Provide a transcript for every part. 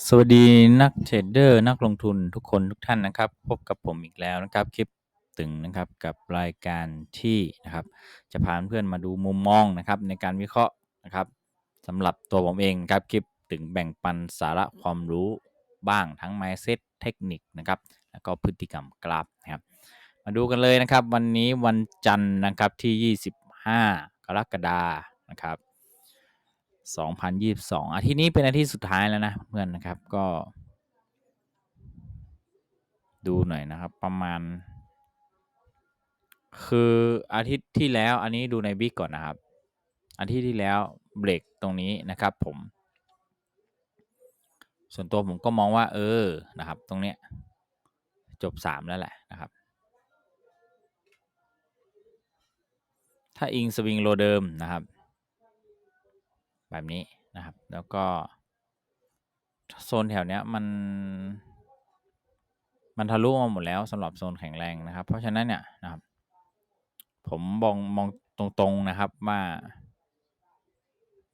สวัสดีนักเทรดเดอร์นักลงทุนทุกคนทุกท่านนะครับ พบกับผมอีกแล้วนะครับ คลิปตึงนะครับกับรายการที่นะครับ จะพาเพื่อนมาดูมุมมองนะครับ ในการวิเคราะห์นะครับสำหรับตัวผมเองครับคลิปตึงแบ่งปันสาระความรู้บ้างทั้ง mindset เทคนิคนะครับ แล้วก็พฤติกรรมกราฟนะครับ มาดูกันเลยนะครับ วันนี้วันจันทร์นะครับที่ 25 กรกฎานะครับ 2022 อาทิตย์นี้เป็นอาทิตย์สุดท้ายแล้วนะเพื่อนนะครับก็ ดูหน่อยนะครับ ประมาณ คืออาทิตย์ที่แล้วอันนี้ดูในบิ๊กก่อนนะครับ อาทิตย์ที่แล้วเบรกตรงนี้นะครับผม ส่วนตัวผมก็มองว่า เออนะครับ ตรงเนี้ยจบ 3 แล้วแหละนะครับ ถ้าอิงสวิงโลเดิมนะครับ แบบนี้นะครับ แล้วก็ โซนแถวเนี้ยมัน มันทะลุมาหมดแล้วสำหรับโซนแข็งแรงนะครับ เพราะฉะนั้นเนี่ยนะครับ ผมมองมองตรงๆนะครับว่า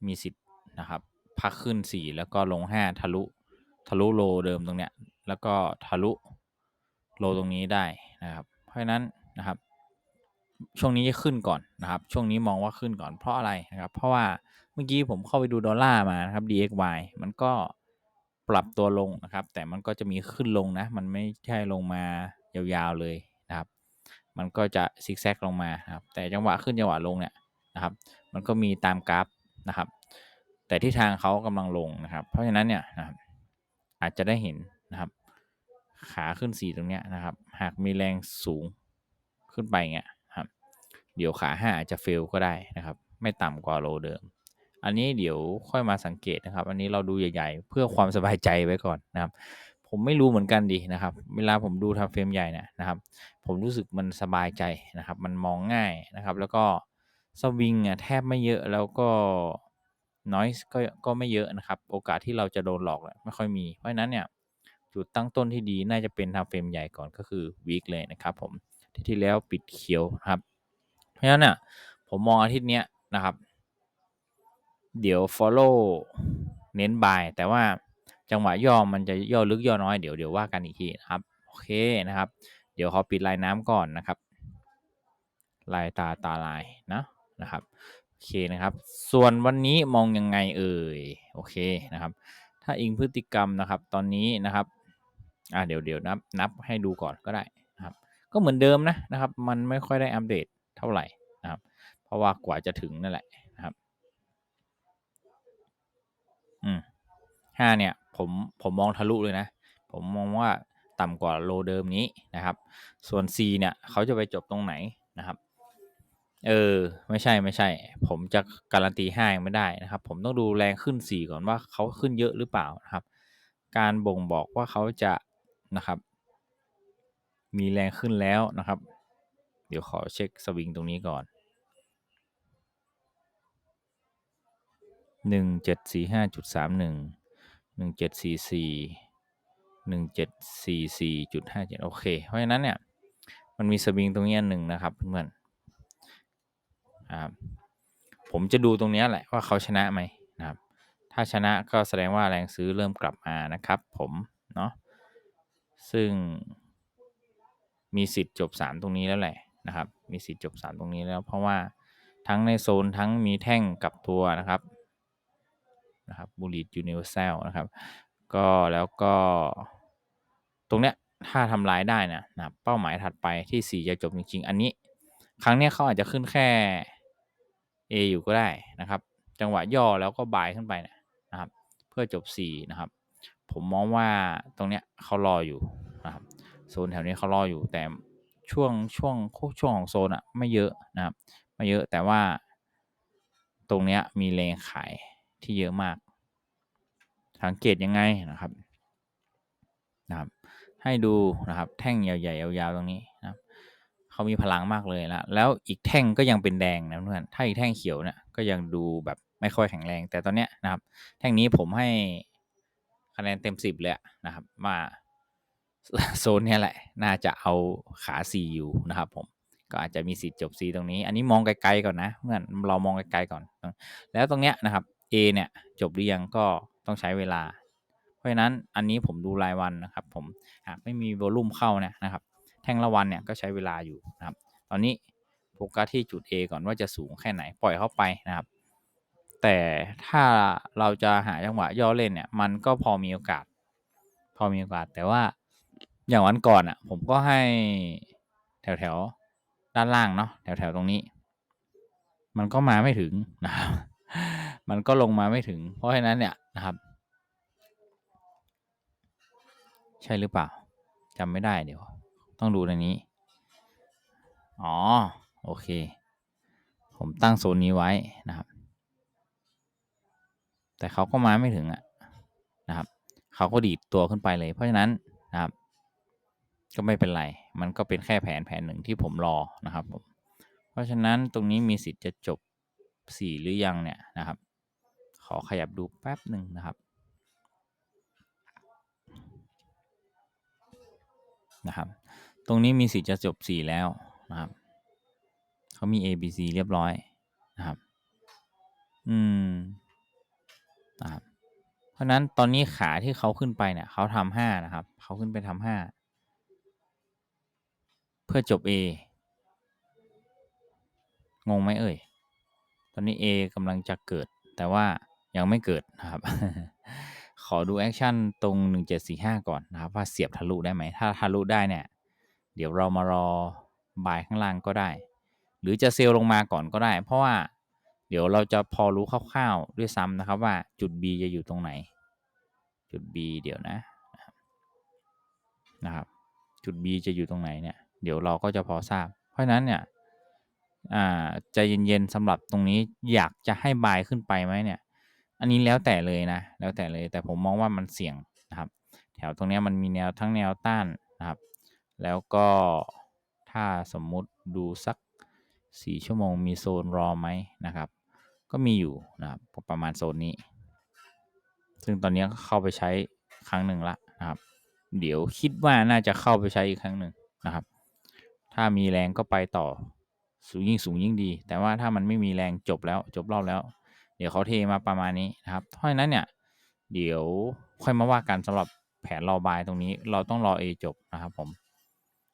มีสิทธิ์นะครับพักขึ้น 4 แล้วก็ลง 5 ทะลุทะลุโลเดิมตรงเนี้ยแล้วก็ทะลุโลตรงนี้ได้นะครับ เพราะฉะนั้นนะครับ ช่วงนี้จะขึ้นก่อนนะครับ ช่วงนี้มองว่าขึ้นก่อนเพราะอะไรนะครับ เพราะว่า มื่อกี้ผมเข้าไปดูดอลลาร์มานะครับ DXY มันก็ปรับตัวลงนะครับ แต่มันก็จะมีขึ้นลงนะ มันไม่ใช่ลงมายาวๆเลยนะครับ มันก็จะซิกแซกลงมาครับ แต่จังหวะขึ้นจังหวะลงเนี่ยนะครับ มันก็มีตามกราฟนะครับ แต่ที่ทางเขากำลังลงนะครับ เพราะฉะนั้นเนี่ยนะครับ อาจจะได้เห็นนะครับขาขึ้นสีตรงเนี้ยนะครับ หากมีแรงสูงขึ้นไปเงี้ยครับ เดี๋ยวขาห้าอาจจะเฟลก็ได้นะครับ ไม่ต่ำกว่าโลเดิม อันนี้เดี๋ยวค่อยมาสังเกตนะครับ อันนี้เราดูใหญ่ๆ เพื่อความสบายใจไว้ก่อนนะครับ ผมไม่รู้เหมือนกันดีนะครับ เวลาผมดูทำเฟรมใหญ่นี่ยนะครับ ผมรู้สึกมันสบายใจนะครับ มันมองง่ายนะครับ แล้วก็สวิงอะแทบไม่เยอะแล้วก็นอยก็ก็ไม่เยอะนะครับ โอกาสที่เราจะโดนหลอกไม่ค่อยมี เพราะฉะนั้นเนี่ยจุดตั้งต้นที่ดีน่าจะเป็นทำเฟรมใหญ่ก่อนก็คือวีคเลยนะครับ ผมที่ที่แล้วปิดเขียวนะครับ เพราะฉะนั้นเนี่ยผมมองอาทิตย์เนี้ยนะครับ เดี๋ยว follow เน้น buy แต่ว่าจังหวะย่อมันจะย่อลึกย่อน้อยเดี๋ยวเดี๋ยวว่ากันอีกทีนะครับ โอเคนะครับ เดี๋ยวขอปิดลายน้ำก่อนนะครับ ลายตาตาลายนะนะครับโอเคนะครับ ส่วนวันนี้มองยังไงเอ่ยโอเคนะครับ ถ้าอิงพฤติกรรมนะครับ ตอนนี้นะครับอ่าเดี๋ยวเดี๋ยวนับนับให้ดูก่อนก็ได้นะครับ ก็เหมือนเดิมนะนะครับ มันไม่ค่อยได้อัปเดตเท่าไหร่นะครับ เพราะว่ากว่าจะถึงนั่นแหละนะครับ อืมห้าเนี่ย ผมผมมองทะลุเลยนะ ผมมองว่าต่ำกว่าโลเดิมนี้นะครับ ส่วน C เนี่ยเขาจะไปจบตรงไหนนะครับ เออ ไม่ใช่ไม่ใช่ ผมจะการันตีห้ายังไม่ได้นะครับ ผมต้องดูแรงขึ้น 4 ก่อนว่าเขาขึ้นเยอะหรือเปล่านะครับ การบ่งบอกว่าเขาจะนะครับ มีแรงขึ้นแล้วนะครับ เดี๋ยวขอเช็คสวิงตรงนี้ก่อน หนึ่งเจ็ดสี่ห้าจุดสามหนึ่งหนึ่งเจ็ดสี่สี่หนึ่งเจ็ดสี่สี่จุดห้าเจ็ดโอเค เพราะฉะนั้นเนี่ย มันมีสวิงตรงนี้หนึ่งนะครับเพื่อนครับผมจะดูตรงนี้แหละว่าเขาชนะไหมนะครับ ถ้าชนะก็แสดงว่าแรงซื้อเริ่มกลับมานะครับ ผมเนาะซึ่งมีสิทธิ์จบ 3 ตรงนี้แล้วแหละนะครับ มีสิทธิ์จบ 3 ตรงนี้แล้ว เพราะว่าทั้งในโซนทั้งมีแท่งกับตัวนะครับ นะครับบูลิตยูนิเวอร์แซลนะครับ ก็แล้วก็ตรงเนี้ยถ้าทำลายได้นะนะเป้าหมายถัดไปที่ 4 จะจบจริง ๆ อันนี้ ครั้งนี้เขาอาจจะขึ้นแค่ A อยู่ก็ได้นะครับ จังหวะย่อแล้วก็บายขึ้นไปนะครับ เพื่อจบ 4 นะครับ ผมมองว่าตรงเนี้ยเขารออยู่นะครับโซนแถวนี้เขารออยู่แต่ช่วงช่วงช่วงของโซนอะไม่เยอะนะครับไม่เยอะแต่ว่าตรงเนี้ยมีแรงขาย ที่เยอะมาก สังเกตยังไงนะครับนะครับให้ดูนะครับแท่งใหญ่ๆยาวๆตรงนี้นะครับเขามีพลังมากเลยนะแล้วอีกแท่งก็ยังเป็นแดงนะเพื่อนถ้าอีกแท่งเขียวเนี่ยก็ยังดูแบบไม่ค่อยแข็งแรง แต่ตอนเนี้ยนะครับ แท่งนี้ผมให้คะแนนเต็มสิบเลยนะครับว่าโซนนี้แหละ น่าจะเอาขาสีอยู่นะครับผมก็อาจจะมีสิทธิ์จบ C ตรงนี้ อันนี้มองไกลๆก่อนนะเพื่อนเรามองไกลๆก่อน แล้วตรงเนี้ยนะครับ A เนี่ยจบหรือยังก็ต้องใช้เวลา เพราะฉะนั้นอันนี้ผมดูรายวันนะครับ ผมหากไม่มีโวลุ่มเข้าเนี่ยนะครับ แท่งละวันเนี่ยก็ใช้เวลาอยู่นะครับ ตอนนี้โฟกัสที่จุด A ก่อนว่าจะสูงแค่ไหนปล่อยเข้าไปนะครับ แต่ถ้าเราจะหาจังหวะย่อเล่นเนี่ย มันก็พอมีโอกาส พอมีโอกาสแต่ว่าอย่างวันก่อนอะ ผมก็ให้แถวแถวด้านล่างเนาะแถวแถวตรงนี้ มันก็มาไม่ถึงนะครับ มันก็ลงมาไม่ถึง เพราะฉะนั้นเนี่ยนะครับ ใช่หรือเปล่าจำไม่ได้เดี๋ยว ต้องดูในนี้ อ๋อ โอเค ผมตั้งโซนนี้ไว้นะครับ แต่เขาก็มาไม่ถึงอะนะครับ เขาก็ดีดตัวขึ้นไปเลย เพราะฉะนั้นนะครับ ก็ไม่เป็นไร มันก็เป็นแค่แผนแผนหนึ่งที่ผมรอนะครับผม เพราะฉะนั้นตรงนี้มีสิทธิ์จะจบ สี่หรือยังเนี่ยนะครับ ขอขยับดูแป๊บหนึ่งนะครับนะครับ ตรงนี้มีสิทธิ์จะจบสี่แล้วนะครับเขามี A B C เรียบร้อยนะครับ อืมนะครับเพราะนั้นตอนนี้ขาที่เขาขึ้นไปเนี่ยเขาทำห้านะครับเขาขึ้นไปทำห้าเพื่อจบ A งงไหมเอ่ย อนนี้ A กำลังจะเกิด แต่ว่ายังไม่เกิดนะครับ ขอดูแอคชั่นตรง 1745 ก่อนนะครับว่าเสียบทะลุได้ไหม ถ้าทะลุได้เนี่ย เดี๋ยวเรามารอบายข้างล่างก็ได้ หรือจะเซลลงมาก่อนก็ได้ เพราะว่าเดี๋ยวเราจะพอรู้คร่าวๆด้วยซ้ำนะครับว่าจุด B จะอยู่ตรงไหน จุด B เดี๋ยวนะนะครับ จุด B จะอยู่ตรงไหนเนี่ย เดี๋ยวเราก็จะพอทราบ เพราะนั้นเนี่ย อ่าใจเย็นๆสำหรับตรงนี้อยากจะให้บายขึ้นไปไหมเนี่ย อันนี้แล้วแต่เลยนะ แล้วแต่เลยแต่ผมมองว่ามันเสี่ยงนะครับ แถวตรงนี้มันมีแนวทั้งแนวต้านนะครับ แล้วก็ถ้าสมมุติดูสัก 4 ชั่วโมงมีโซนรอไหมนะครับ ก็มีอยู่นะครับประมาณโซนนี้ ซึ่งตอนนี้เข้าไปใช้ครั้งหนึ่งละนะครับ เดี๋ยวคิดว่าน่าจะเข้าไปใช้อีกครั้งหนึ่งนะครับ ถ้ามีแรงก็ไปต่อ สูงยิ่งสูงยิ่งดี แต่ว่าถ้ามันไม่มีแรงจบแล้วจบรอบแล้ว เดี๋ยวเขาเทมาประมาณนี้นะครับเพราะฉะนั้นเนี่ยเดี๋ยวค่อยมาว่ากันสำหรับแผนรอบายตรงนี้ เราต้องรอ A จบนะครับผม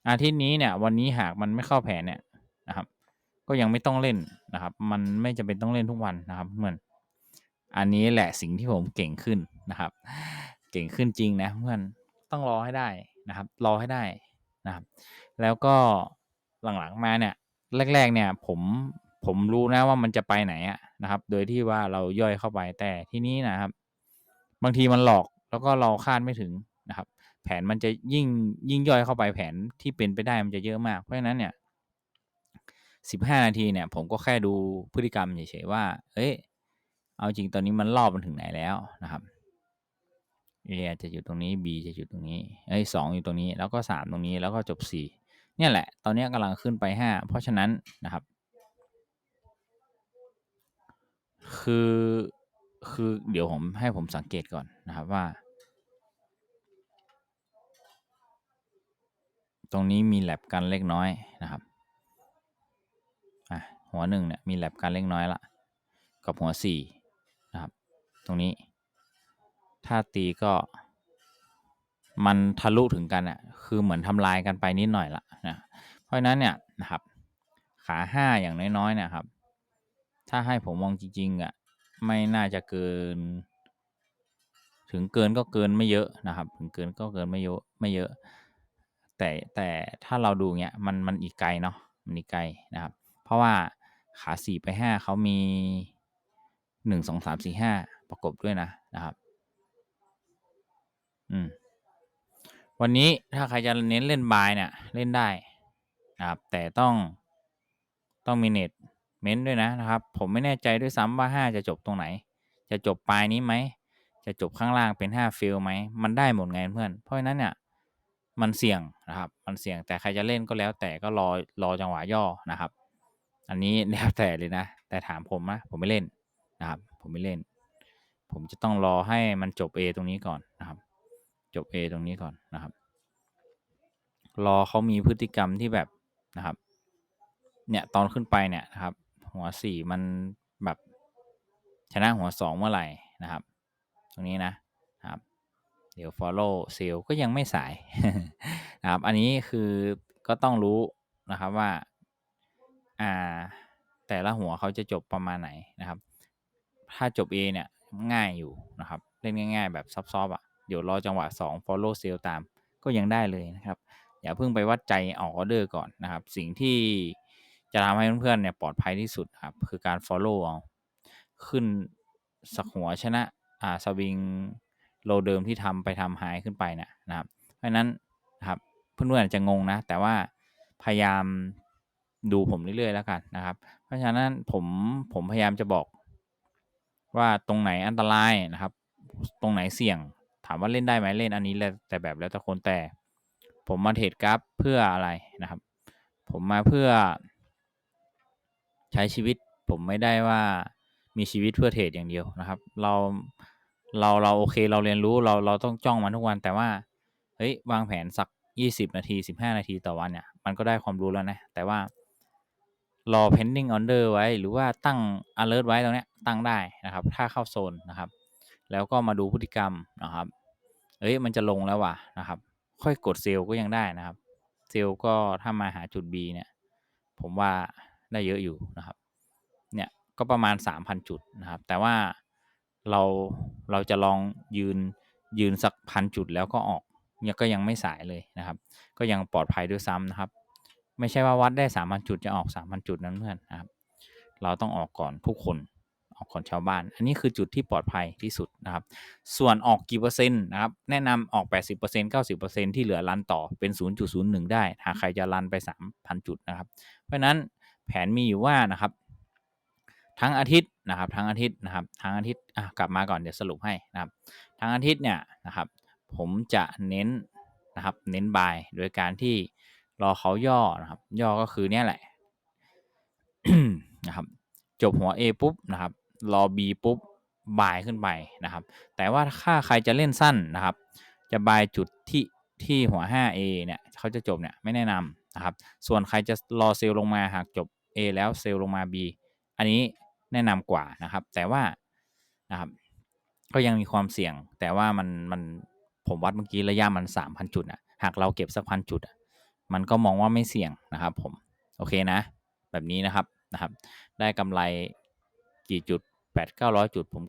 อาทิตย์นี้เนี่ยวันนี้หากมันไม่เข้าแผนเนี่ยนะครับ ก็ยังไม่ต้องเล่นนะครับ มันไม่จำเป็นต้องเล่นทุกวันนะครับเหมือนอันนี้แหละสิ่งที่ผมเก่งขึ้นนะครับ เก่งขึ้นจริงนะเพื่อนต้องรอให้ได้นะครับ รอให้ได้นะครับ แล้วก็หลังๆมาเนี่ย แรก ๆ เนี่ย ผมผมรู้นะว่ามันจะไปไหนอะนะครับ โดยที่ว่าเราย่อยเข้าไปแต่ที่นี้นะครับ บางทีมันหลอกแล้วก็เราคาดไม่ถึงนะครับ แผนมันจะยิ่งยิ่งย่อยเข้าไปแผนที่เป็นไปได้มันจะเยอะมาก เพราะฉะนั้นเนี่ยสิบห้านาทีเนี่ยผมก็แค่ดูพฤติกรรมเฉยๆว่า เอ้ย เอาจริงตอนนี้มันรอบมันถึงไหนแล้วนะครับ A จะอยู่ตรงนี้ B จะอยู่ตรงนี้เอ้ยสองอยู่ตรงนี้ แล้วก็สามตรงนี้ แล้วก็จบสี่ เนี่ยแหละ ตอนนี้กำลังขึ้นไปห้าเพราะฉะนั้นนะครับ คือคือเดี๋ยวผมให้ผมสังเกตก่อนนะครับว่า ตรงนี้มีแลบกันเล็กน้อยนะครับอะหัวหนึ่งเนี่ยมีแลบกันเล็กน้อยละกับหัวสี่นะครับ ตรงนี้ ถ้าตีก็ มันทะลุถึงกันอะคือเหมือนทำลายกันไปนิดหน่อยละนะเพราะฉะนั้นเนี่ยนะครับ ขาห้าอย่างน้อยๆนี่ยครับ ถ้าให้ผมมองจริงๆอะไม่น่าจะเกิน ถึงเกินก็เกินไม่เยอะนะครับ ถึงเกินก็เกินไม่เยอะไม่เยอะ แต่แต่ถ้าเราดูเนี้ยมันมันอีกไกลเนาะมันอีกไกลนะครับ เพราะว่าขาสี่ไปห้าเขามีหนึ่งสองสามสี่ห้าประกบด้วยนะนะครับ อืม วันนี้ถ้าใครจะเน้นเล่นบายเนี่ยเล่นได้นะครับ แต่ต้องต้องมีเน็ตเม้นด้วยนะนะครับ ผมไม่แน่ใจด้วยซ้ำว่าห้าจะจบตรงไหน จะจบปลายนี้ไหม จะจบข้างล่างเป็นห้าฟิลไหม มันได้หมดไงเพื่อน เพราะฉะนั้นเนี่ยมันเสี่ยงนะครับ มันเสี่ยงแต่ใครจะเล่นก็แล้วแต่ก็รอรอจังหวะย่อนะครับ อันนี้แล้วแต่เลยนะ แต่ถามผมนะผมไม่เล่นนะครับ ผมไม่เล่น ผมจะต้องรอให้มันจบ A ตรงนี้ก่อนนะครับ จบ A ตรงนี้ก่อนนะครับ รอเขามีพฤติกรรมที่แบบนะครับ เนี่ยตอนขึ้นไปเนี่ยนะครับ หัวสี่มันแบบชนะหัวสองเมื่อไหร่นะครับ ตรงนี้นะครับ เดี๋ยว follow sell ก็ยังไม่สายนะครับ อันนี้คือก็ต้องรู้นะครับว่าอ่าแต่ละหัวเขาจะจบประมาณไหนนะครับ ถ้าจบ A เนี่ยง่ายอยู่นะครับ เล่นง่าย ๆ แบบซอฟๆอะ เดี๋ยวรอจังหวะ 2 follow sell ตามก็ยังได้เลยนะครับ อย่าเพิ่งไปวัดใจออกออเดอร์ก่อนนะครับ สิ่งที่จะทำให้เพื่อนๆเนี่ยปลอดภัยที่สุดครับคือการ follow เอาขึ้นสักหัวชนะอ่าสวิงโลเดิมที่ทำไปทำหายขึ้นไปนี่ยนะครับ เพราะฉะนั้นนะครับเพื่อนๆอาจจะงงนะ แต่ว่าพยายามดูผมเรื่อยๆแล้วกันนะครับ เพราะฉะนั้นผมผมพยายามจะบอกว่าตรงไหนอันตรายนะครับ ตรงไหนเสี่ยง ถามว่าเล่นได้ไหมเล่นอันนี้แล้วแต่แบบแล้วแต่คนแต่ ผมมาเทรดกราฟเพื่ออะไรนะครับ ผมมาเพื่อ ใช้ชีวิต ผมไม่ได้ว่ามีชีวิตเพื่อเทรดอย่างเดียวนะครับ เราเราเราโอเคเราเรียนรู้เราเราต้องจ้องมันทุกวันแต่ว่าเฮ้ยวางแผนสัก 20 นาที 15 นาทีต่อวันเนี่ยมันก็ได้ความรู้แล้วนะ แต่ว่ารอ pending order ไว้หรือว่าตั้ง alert ไว้ตรงเนี้ยตั้งได้นะครับ ถ้าเข้าโซนนะครับ แล้วก็มาดูพฤติกรรมนะครับ เอ้ยมันจะลงแล้วว่ะนะครับ ค่อยกดเซลล์ก็ยังได้นะครับ เซลล์ก็ถ้ามาหาจุด B เนี่ย ผมว่าได้เยอะอยู่นะครับ เนี่ยก็ประมาณ 3,000 จุดนะครับ แต่ว่าเราเราจะลองยืนยืนสักพันจุดแล้วก็ออกเนี่ยก็ยังไม่สายเลยนะครับ ก็ยังปลอดภัยด้วยซ้ำนะครับ ไม่ใช่ว่าวัดได้3,000จุดจะออก3,000จุดนั้นเพื่อนนะครับ เราต้องออกก่อนทุกคน ออกก่อนชาวบ้าน อันนี้คือจุดที่ปลอดภัยที่สุดนะครับ ส่วนออกกี่เปอร์เซ็นต์นะครับ แนะนำออก 80% 90%ที่เหลือรันต่อเป็น 0.01 ได้ หากใครจะรันไป 3,000 จุดนะครับ เพราะนั้นแผนมีอยู่ว่านะครับ ทั้งอาทิตย์นะครับ ทั้งอาทิตย์นะครับ ทั้งอาทิตย์อะกลับมาก่อนเดี๋ยวสรุปให้นะครับ ทั้งอาทิตย์เนี่ยนะครับ ผมจะเน้นนะครับ เน้นบายโดยการที่รอเขาย่อนะครับ ย่อก็คือเนี่ยแหละนะครับ จบหัว A ปุ๊บนะครับ รอ B ปุ๊บบายขึ้นไปนะครับ แต่ว่าถ้าใครจะเล่นสั้นนะครับ จะบายจุดที่ที่หัว 5A เนี่ยเขาจะจบเนี่ยไม่แนะนำนะครับ ส่วนใครจะรอเซลลงมาหากจบ A แล้วเซลลงมา B อันนี้แนะนำกว่านะครับ แต่ว่านะครับ ก็ยังมีความเสี่ยง แต่ว่ามันมันผมวัดเมื่อกี้ระยะมัน 3,000 จุดอะหากเราเก็บสักพันจุดอะมันก็มองว่าไม่เสี่ยงนะครับ ผม โอเคนะ แบบนี้นะครับนะครับ ได้กำไร กี่จุด8 900จุดผม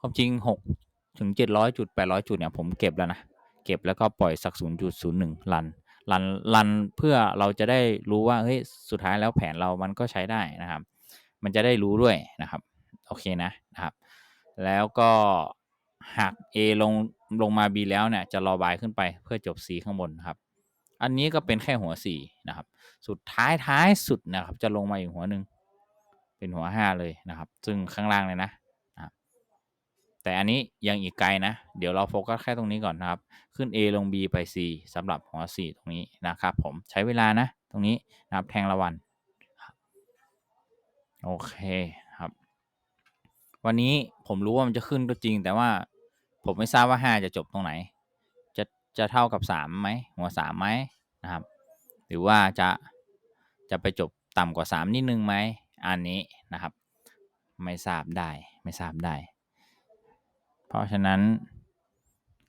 ความจริง6ถึง700จุด800จุดเนี่ยผมเก็บแล้วนะ เก็บแล้วก็ปล่อยสัก0.01ลันรันรันเพื่อเราจะได้รู้ว่าเฮ้ยสุดท้ายแล้วแผนเรามันก็ใช้ได้นะครับ มันจะได้รู้ด้วยนะครับโอเคนะนะครับ แล้วก็หาก A ลงลงมา B แล้วเนี่ยจะรอบายขึ้นไปเพื่อจบ C ข้างบนครับ อันนี้ก็เป็นแค่หัว 4 นะครับ สุดท้ายท้ายสุดนะครับ จะลงมาอีกหัวหนึ่ง เป็นหัว5เลยนะครับ ซึ่งข้างล่างเลยนะแต่อันนี้ยังอีกไกลนะ เดี๋ยวเราโฟกัสแค่ตรงนี้ก่อนนะครับ ขึ้น A ลง B ไป C สำหรับหัว 4 ตรงนี้นะครับ ผมใช้เวลานะ ตรงนี้นะครับแทงละวันโอเคครับ วันนี้ผมรู้ว่ามันจะขึ้นก็จริง แต่ว่าผมไม่ทราบว่า 5 จะจบตรงไหน จะจะเท่ากับ3ไหมหัว3ไหมนะครับ หรือว่าจะจะไปจบต่ำกว่า 3 นิดนึงไหม อันนี้นะครับ ไม่ทราบได้ไม่ทราบได้ เพราะฉะนั้น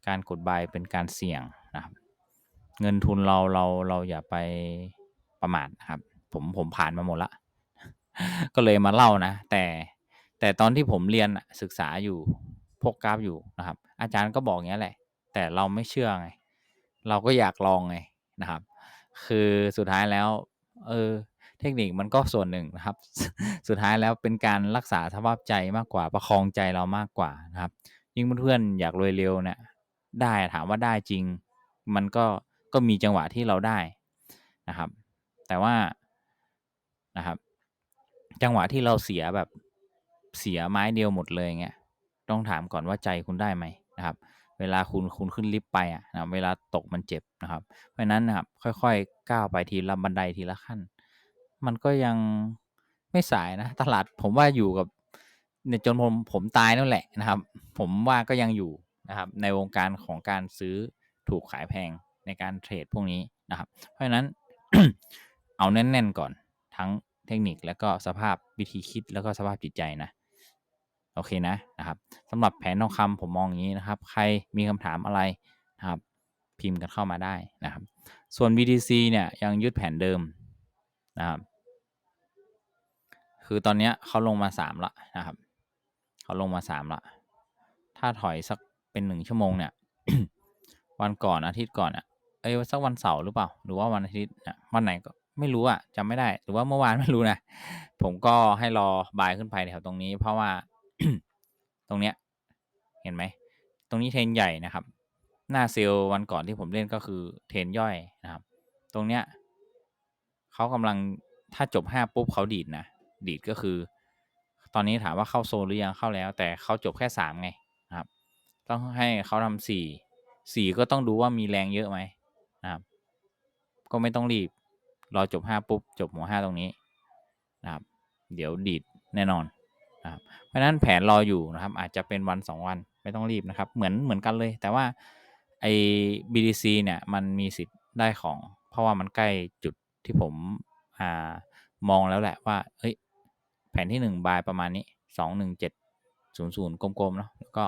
การกดบายเป็นการเสี่ยงนะครับ เงินทุนเราเราเราอย่าไปประมาทนะครับ ผมผมผ่านมาหมดละ ก็เลยมาเล่านะ แต่แต่ตอนที่ผมเรียนศึกษาอยู่พกกราฟอยู่นะครับ อาจารย์ก็บอกงี้แหละ แต่เราไม่เชื่อไง เราก็อยากลองไงนะครับ คือสุดท้ายแล้ว เออ เทคนิคมันก็ส่วนหนึ่งนะครับ สุดท้ายแล้วเป็นการรักษาสภาพใจมากกว่าประคองใจเรามากกว่านะครับ ยิ่งเพื่อนๆอยากรวยเร็วเนี่ยได้ถามว่าได้จริง มันก็ก็มีจังหวะที่เราได้นะครับ แต่ว่านะครับ จังหวะที่เราเสียแบบเสียไม้เดียวหมดเลยเงี้ยต้องถามก่อนว่าใจคุณได้ไหมนะครับ เวลาคุณคุณขึ้นลิฟต์ไปอะนะเวลาตกมันเจ็บนะครับ เพราะนั้นนะครับค่อยๆก้าวไปทีละบันไดทีละขั้น มันก็ยังไม่สายนะ ตลาดผมว่าอยู่กับเนี่ยจนผมผมตายนั่นแหละนะครับ ผมว่าก็ยังอยู่นะครับ ในวงการของการซื้อถูกขายแพงในการเทรดพวกนี้นะครับ เพราะฉะนั้นเอาแน่นๆก่อนทั้งเทคนิคแล้วก็สภาพวิธีคิดแล้วก็สภาพจิตใจนะ โอเคนะนะครับสำหรับแผนทองคำผมมองอย่างนี้นะครับ ใครมีคำถามอะไรนะครับ พิมพ์กันเข้ามาได้นะครับ ส่วน BTC เนี่ยยังยึดแผนเดิมนะครับ คือตอนนี้เขาลงมาสามละนะครับเขาลงมาสามละถ้าถอยสักเป็นหนึ่งชั่วโมงเนี่ย วันก่อนอาทิตย์ก่อนอะเอ้ยสักวันเสาร์หรือเปล่า หรือว่าวันอาทิตย์อะวันไหนก็ไม่รู้อะจำไม่ได้ หรือว่าเมื่อวานไม่รู้นะผมก็ให้รอบายขึ้นไปแถวตรงนี้ เพราะว่าตรงเนี้ย เห็นไหมตรงนี้เทรนใหญ่นะครับ หน้าเซลล์วันก่อนที่ผมเล่นก็คือเทรนย่อยนะครับ ตรงเนี้ยเขากำลังถ้าจบห้าปุ๊บเขาดีดนะ ดีดก็คือ ตอนนี้ถามว่าเข้าโซนหรือยังเข้าแล้ว แต่เขาจบแค่สามไงนะครับ ต้องให้เขาทำสี่สี่ก็ต้องดูว่ามีแรงเยอะไหมนะครับ ก็ไม่ต้องรีบ รอจบห้าปุ๊บ จบหัวห้าตรงนี้นะครับ เดี๋ยวดีดแน่นอนนะครับ เพราะฉะนั้นแผนรออยู่นะครับ อาจจะเป็นวันสองวันไม่ต้องรีบนะครับ เหมือนเหมือนกันเลย แต่ว่าไอ้ BTC เนี่ยมันมีสิทธิ์ได้ของ เพราะว่ามันใกล้จุดที่ผมอ่ามองแล้วแหละว่า เฮ้ย แผนที่หนึ่งบายประมาณนี้สองหนึ่งเจ็ดศูนย์ศูนย์กลมๆเนาะแล้วก็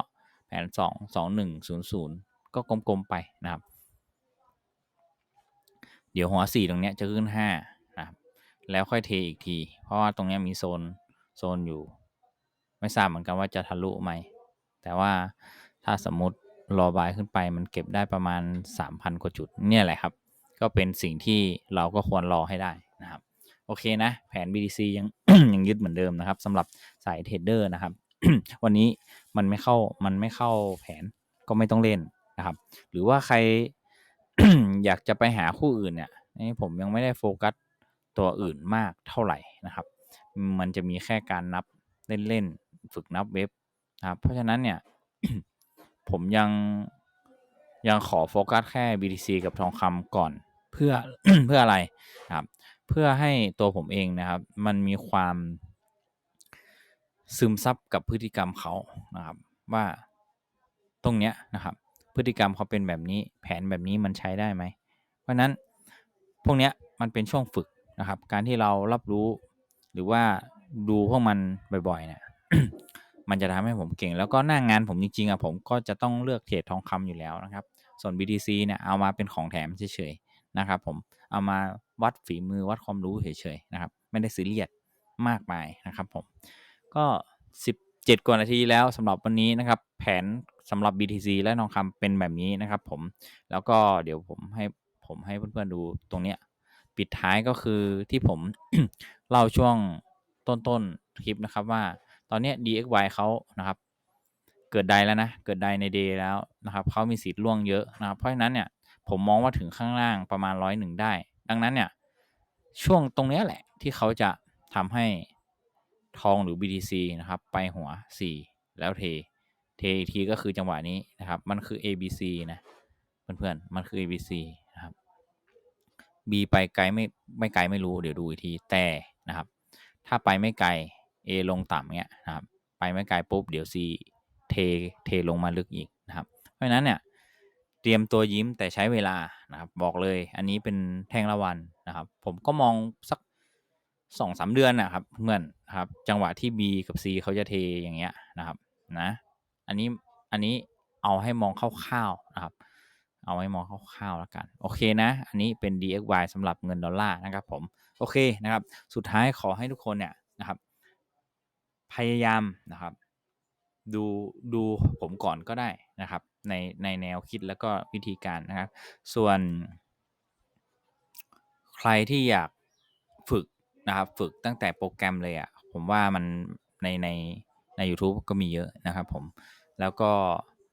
แผนสองสองหนึ่งศูนย์ศูนย์ก็กลมๆไปนะครับ เดี๋ยวหัวสี่ตรงเนี้ยจะขึ้นห้านะครับ แล้วค่อยเทอีกที เพราะว่าตรงเนี้ยมีโซนโซนอยู่ ไม่ทราบเหมือนกันว่าจะทะลุไหม แต่ว่าถ้าสมมติรอบายขึ้นไปมันเก็บได้ประมาณ 3,000 กว่าจุดเนี่ยแหละครับ ก็เป็นสิ่งที่เราก็ควรรอให้ได้นะครับ โอเคนะ แผน BTC ยัง ยังยึดเหมือนเดิมนะครับสำหรับสายเทรดเดอร์นะครับ วันนี้มันไม่เข้ามันไม่เข้าแผนก็ไม่ต้องเล่นนะครับ หรือว่าใครอยากจะไปหาคู่อื่นเนี่ยนี่ผมยังไม่ได้โฟกัสตัวอื่นมากเท่าไหร่นะครับ มันจะมีแค่การนับเล่นๆฝึกนับเว็บนะครับ เพราะฉะนั้นเนี่ย ผมยังยังขอโฟกัสแค่ BTC กับทองคำก่อนเพื่อเพื่ออะไรครับ เพื่อให้ตัวผมเองนะครับ มันมีความซึมซับกับพฤติกรรมเขานะครับ ว่าตรงเนี้ยนะครับ พฤติกรรมเขาเป็นแบบนี้ แผนแบบนี้มันใช้ได้ไหม เพราะนั้นพวกเนี้ยมันเป็นช่วงฝึกนะครับ การที่เรารับรู้หรือว่าดูพวกมันบ่อยๆเนี่ยมันจะทำให้ผมเก่ง แล้วก็หน้างงานผมจริงๆอะผมก็จะต้องเลือกเทรดทองคำอยู่แล้วนะครับ ส่วน BTC เนี่ยเอามาเป็นของแถมเฉยๆ นะครับผมเอามาวัดฝีมือวัดความรู้เฉยๆนะครับ ไม่ได้ซีเรียสมากมายนะครับผมก็ 17 กว่านาทีแล้วสำหรับวันนี้นะครับ แผนสำหรับ BTC และทองคำเป็นแบบนี้นะครับผมแล้วก็เดี๋ยวผมให้ผมให้เพื่อนๆดูตรงเนี้ยปิดท้ายก็คือที่ผมเล่าช่วงต้นๆคลิปนะครับว่าตอนนี้ DXY เขานะครับ เกิดไดแล้วนะ เกิดไดในเดย์แล้วนะครับเขามีสิทธิ์ล่วงเยอะนะครับเพราะฉะนั้นเนี่ย ผมมองว่าถึงข้างล่างประมาณร้อยหนึ่งได้ ดังนั้นเนี่ย ช่วงตรงนี้แหละที่เขาจะทำให้ทองหรือ BTC นะครับ ไปหัว 4 แล้วเท เทอีกทีก็คือจังหวะนี้นะครับ มันคือ ABC นะ เพื่อนๆ มันคือ ABC นะครับ B ไปไกลไม่ไม่ไกลไม่รู้เดี๋ยวดูอีกทีแต่นะครับ ถ้าไปไม่ไกล A ลงต่ำเนี้ยนะครับ ไปไม่ไกลปุ๊บเดี๋ยว C เทเทลงมาลึกอีกนะครับ เพราะฉะนั้นเนี่ย เตรียมตัวยิ้มแต่ใช้เวลานะครับ บอกเลย อันนี้เป็นแท่งละวันนะครับ ผมก็มองสักสองสามเดือนนะครับเพื่อนนะครับ จังหวะที่ B กับ C เขาจะเทอย่างเงี้ยนะครับนะอันนี้อันนี้เอาให้มองคร่าวๆนะครับ เอาไว้มองคร่าวๆแล้วกัน โอเคนะ อันนี้เป็น DXY สำหรับเงินดอลลาร์นะครับผม โอเคนะครับ สุดท้ายขอให้ทุกคนเนี่ยนะครับ พยายามนะครับ ดูดูผมก่อนก็ได้นะครับ ในในแนวคิดแล้วก็วิธีการนะครับ ส่วน ใครที่อยากฝึกนะครับ ฝึกตั้งแต่โปรแกรมเลยอะ่ะผมว่ามันในในใน YouTube ก็มีเยอะนะครับผม แล้วก็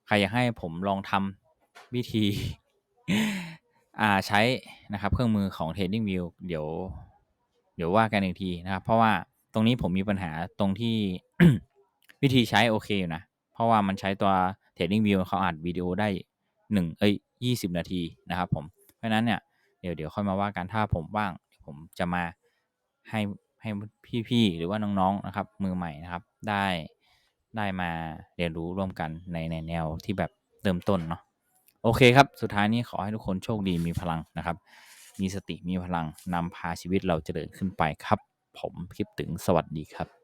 ใครอยากให้ผมลองทำวิธีอ่าใช้นะครับเครื่องมือของ Trading View เดี๋ยว เดี๋ยวว่ากันอีกทีนะครับ เพราะว่าตรงนี้ผมมีปัญหาตรงที่วิธีใช้โอเคอยู่นะ เพราะว่ามันใช้ตัว Trading View เขาอัดวิดีโอได้หนึ่งเอ้ยยี่สิบนาทีนะครับผม เพราะนั้นเนี่ยเดี๋ยวเดี๋ยวค่อยมาว่ากันถ้าผมว่างผมจะมาให้ให้พี่ๆหรือว่าน้องๆนะครับ มือใหม่นะครับได้ได้มาเรียนรู้ร่วมกันในในแนวที่แบบเริ่มต้นเนาะโอเคครับ สุดท้ายนี้ขอให้ทุกคนโชคดีมีพลังนะครับ มีสติมีพลังนำพาชีวิตเราเจริญขึ้นไปครับ ผมคลิปถึงสวัสดีครับ